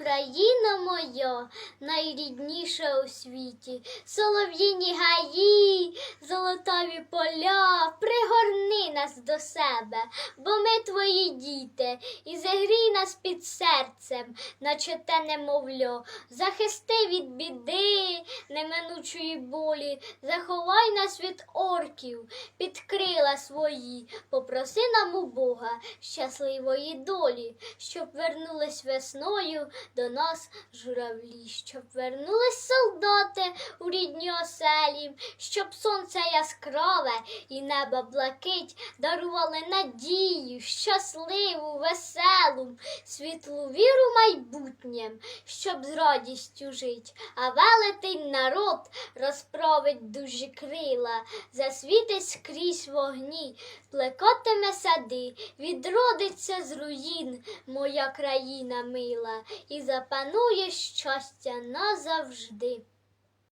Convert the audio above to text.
Україна моя, найрідніша у світі, солов'їні гаї, золотаві поля, пригорни нас до себе, бо ми твої діти, і загрій нас під серцем, наче те немовло, захисти від біди, неминучої болі, заховай нас від орків, під крила свої, попроси нам у Бога щасливої долі, щоб вернулись весною до нас журавлі, щоб вернулись солдати у рідні оселі, щоб сонце яскраве і небо блакить дарували надію, щасливу, веселу, світлу віру майбутнім, щоб з радістю жить, а велетень народ розправить дужі крила, засвітить скрізь вогні, плекотиме сади, відродиться з руїн моя країна мила, і запанує щастя назавжди.